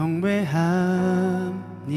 경배합니다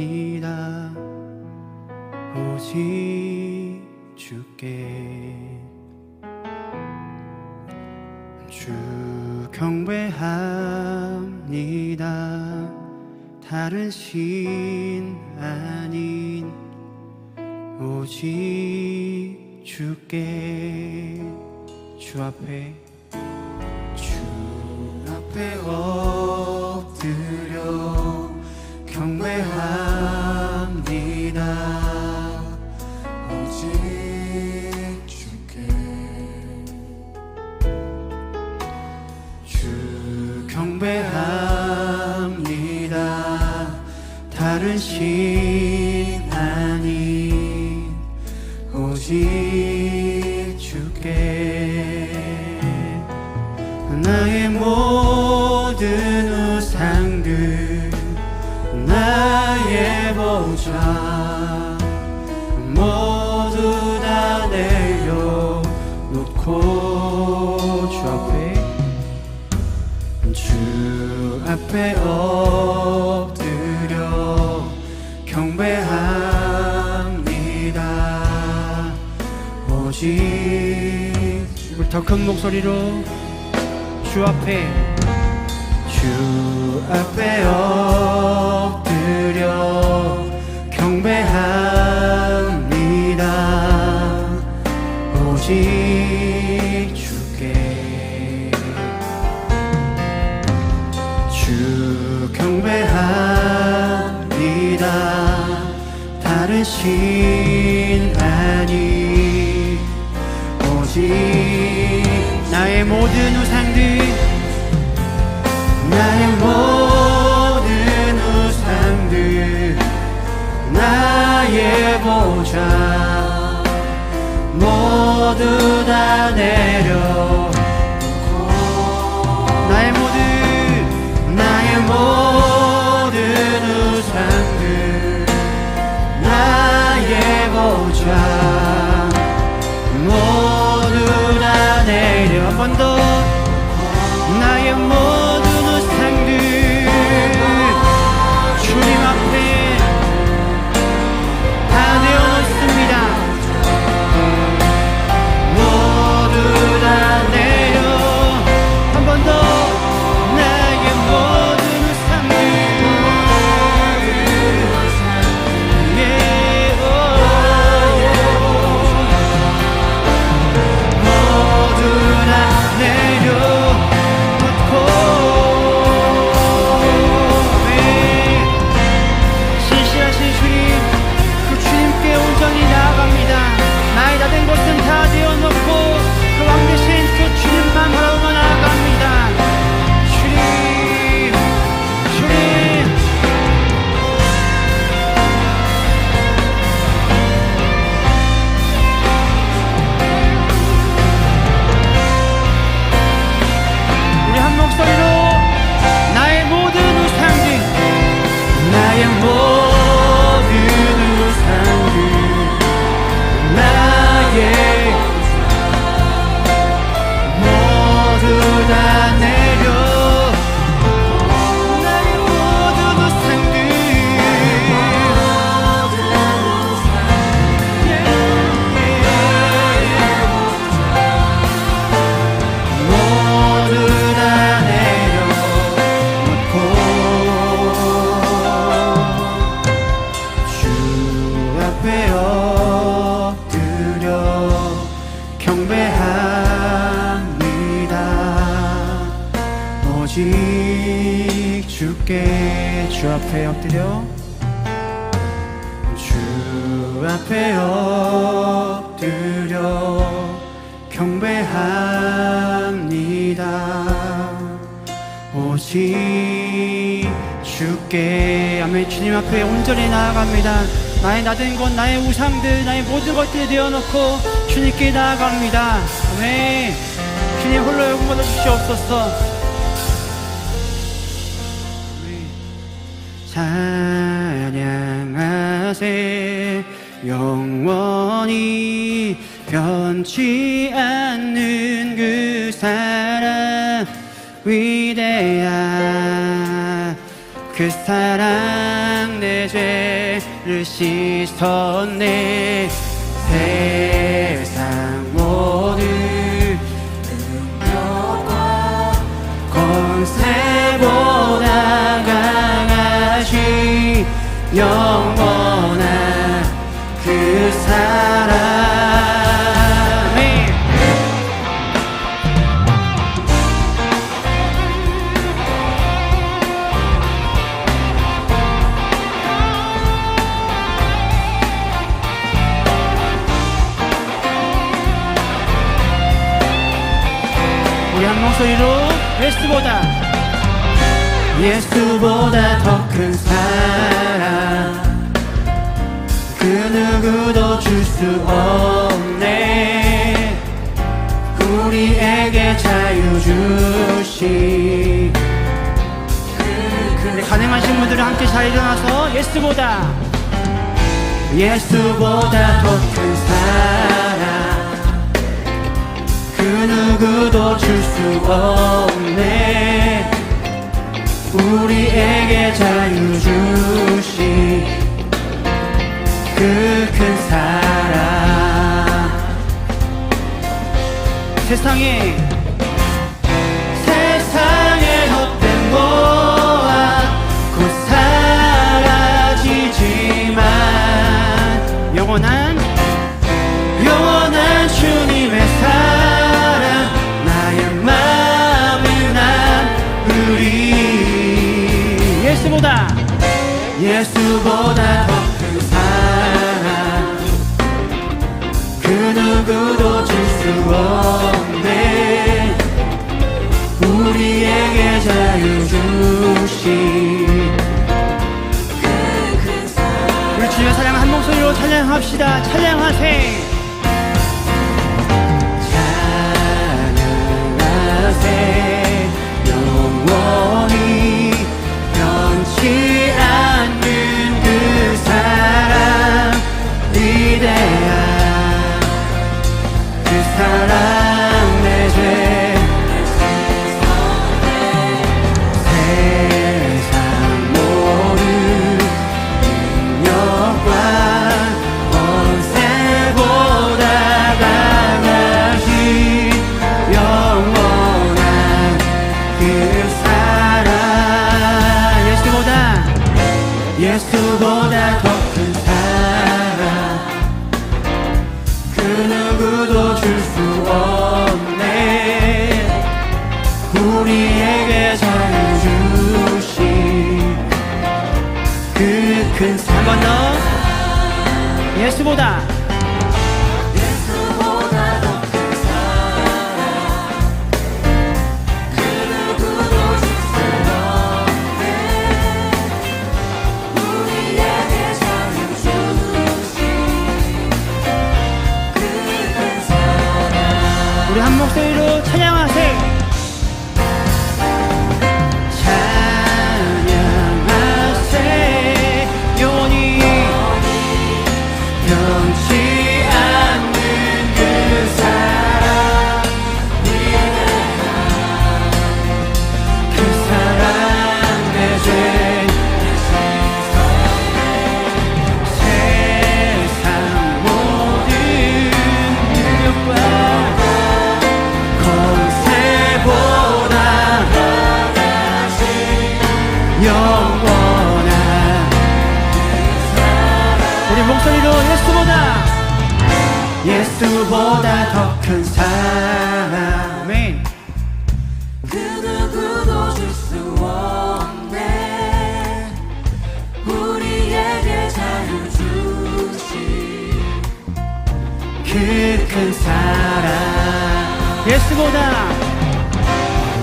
주 앞에. 주 앞에 엎드려 경배합니다. 오직 주께. 주 경배합니다. 다른 신 경배합니다. 오직 주께 주 앞에 엎드려. 주 앞에 엎드려 경배합니다. 오직 주께 아멘. 주님 앞에 온전히 나아갑니다. 나의 나된 것 나의 우상들 나의 모든 것들을 내어놓고 주님께 나아갑니다. 아멘. 주님 홀로 영광 받아 주시옵소서. 찬양하세 영원히 변치 않는 그 사랑 위대한 그 사랑 내 죄를 씻었네 세상 모든 권세보다 강하신 영원 더 큰 사랑. 그 누구도 줄 수 없네. 우리에게 자유 주시. 네, 가능하신 분들은 함께 잘 일어나서 예수보다 예수보다 더 큰 사랑. 그 누구도 줄 수 없네 우리에게 자유 주시 그큰 사랑. 세상에 세상의 헛된 모 예수보다 더 큰 사랑. 그 누구도 줄 수 없네. 우리에게 자유 주시 우리 주님의 사랑 한 목소리로 찬양합시다. 찬양하세 찬양하세. 영원히 더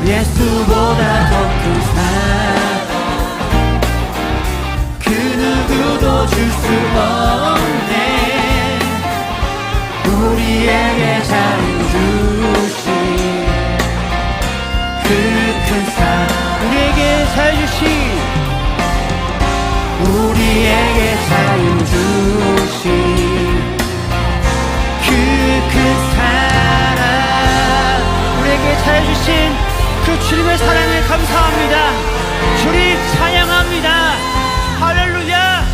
예수보다 더 큰 사랑 그 누구도 줄 수 없네. 우리에게 자유 주신 그 큰 사랑 우리에게 자유 주신. 우리에게 자유 주신 그 큰 사랑 우리에게 자유 주신 그 주 주님의 사랑에 감사합니다. 주님 찬양합니다. 할렐루야.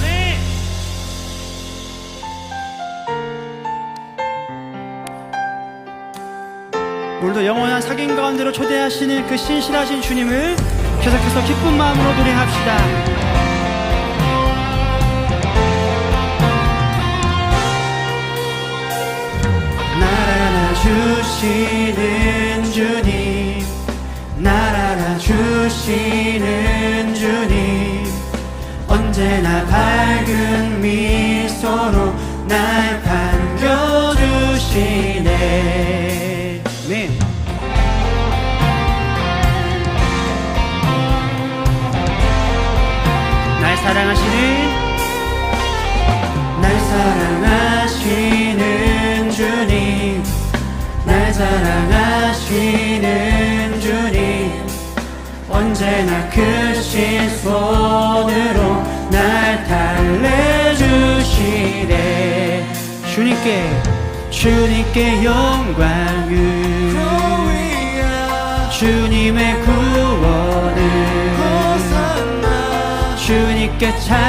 네. 오늘도 영원한 사귐 가운데로 초대하시는 그 신실하신 주님을 계속해서 기쁜 마음으로 노래합시다. 주시는 계시는 주님 언제나 밝 언제나 크신 손으로 날 달래주시네. 주님께 주님께 영광을 주님의 구원을 주님께 찬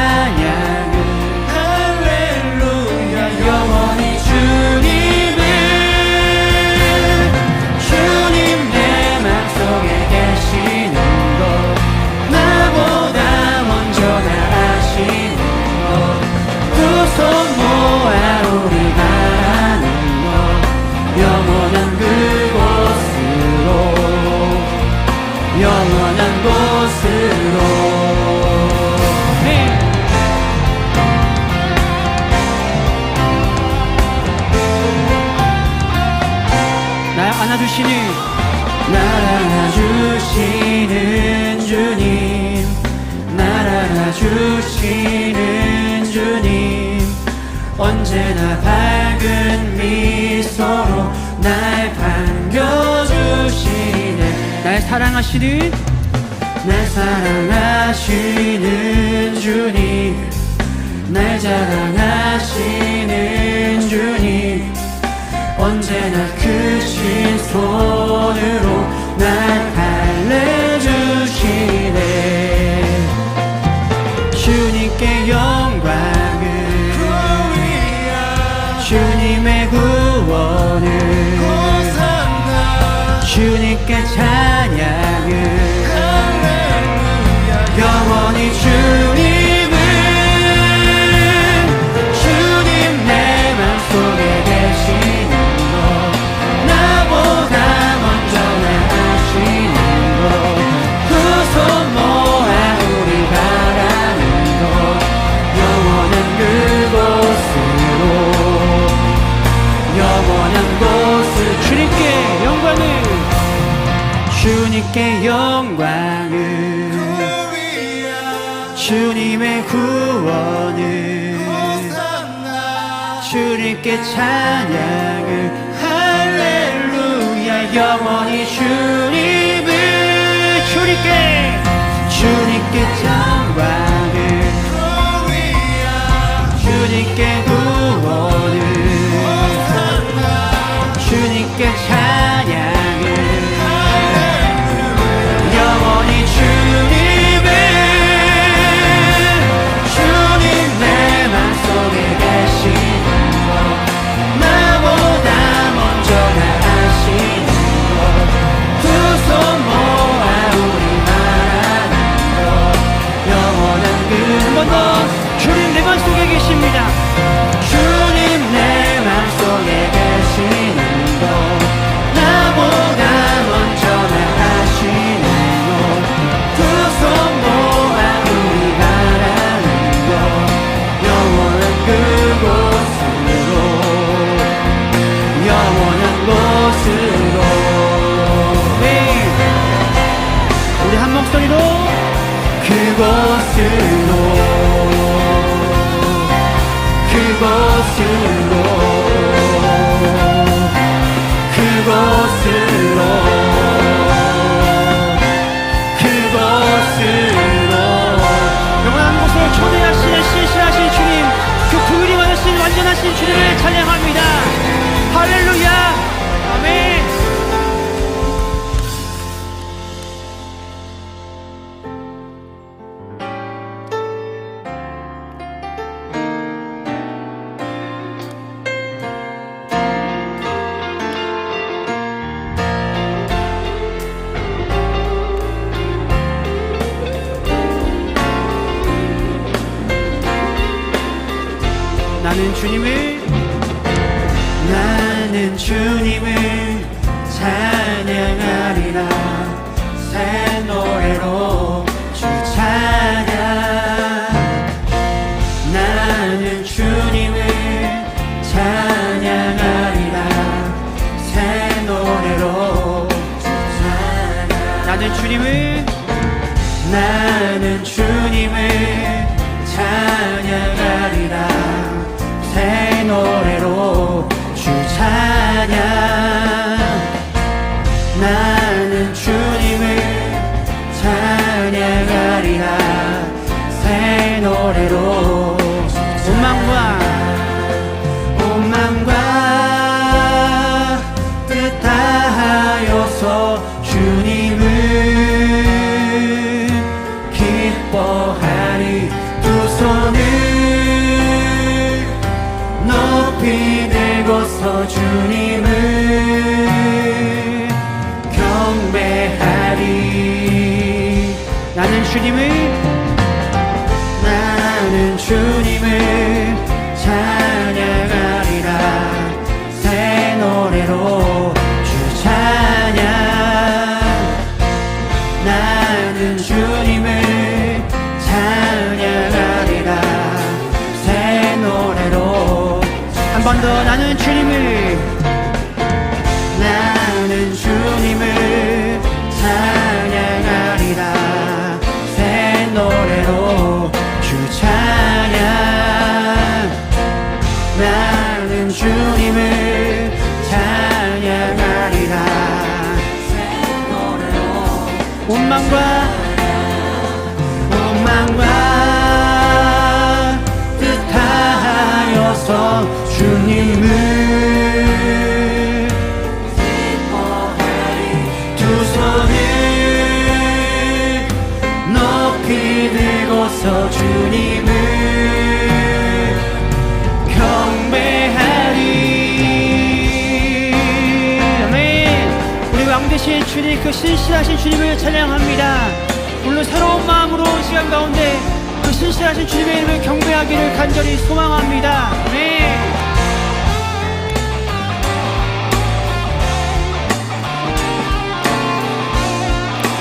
사랑하시는 날 사랑하시는 주님. 날 자랑하시는 주님. 언제나 크신 그 손 주님께 영광을 주님의 구원을 주님께 찬양을. 할렐루야 영원히 주 앞서 주님을 경배하리. 아멘. 우리 왕 되신 주님 그 신실하신 주님을 찬양합니다. 물론 새로운 마음으로 시간 가운데 그 신실하신 주님의 이름을 경배하기를 간절히 소망합니다. 아멘.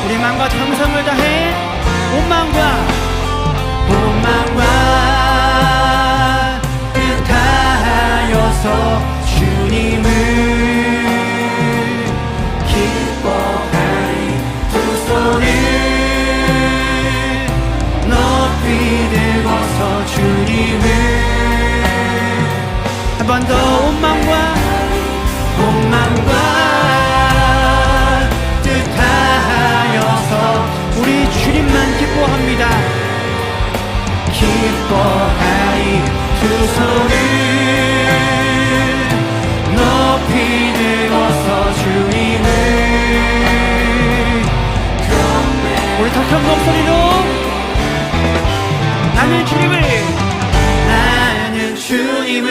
우리 마음과 정성을 다해 온 마음과 소망과 뜻하여서 주님을 기뻐하니 두 손을 높이 들어서 주님을 한번더 원망과 기뻐하리. 두 손을 높이 들어서 주님을 우리 덕한 목소리로 나는 주님을 나는 주님을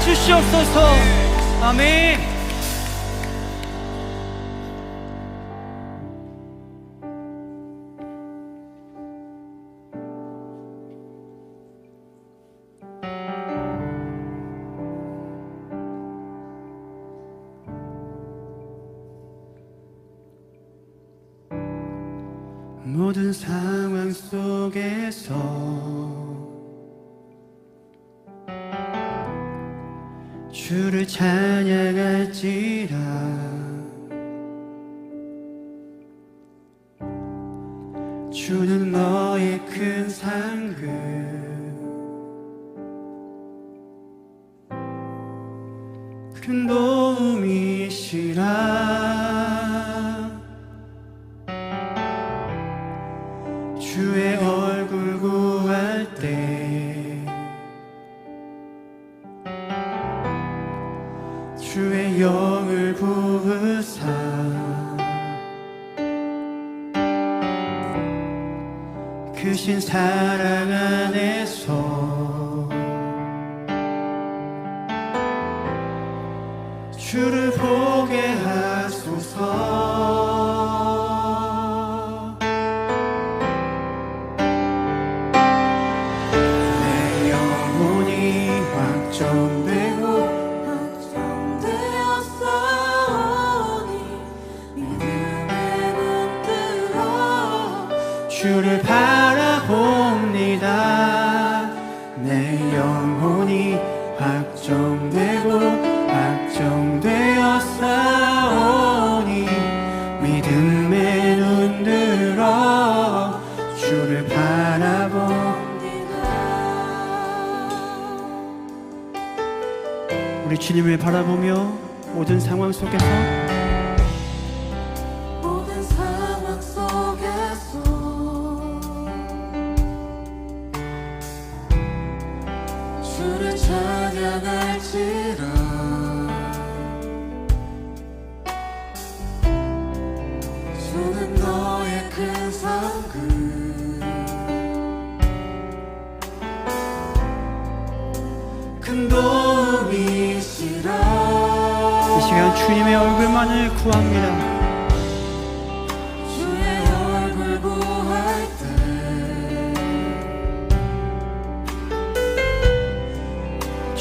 주시옵소서. 아멘. 모든 사람 주의 얼굴 구할 때 주의 영을 부으사 그신 사 바라보며 모든 상황 속에서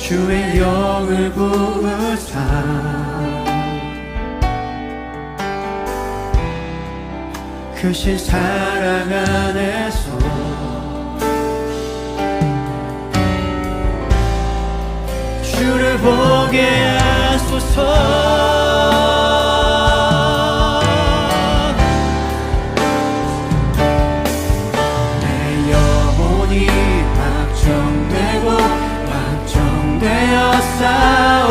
주의 영을 부으사. 그신 사랑 안에서 주를 보게 하소서. sound.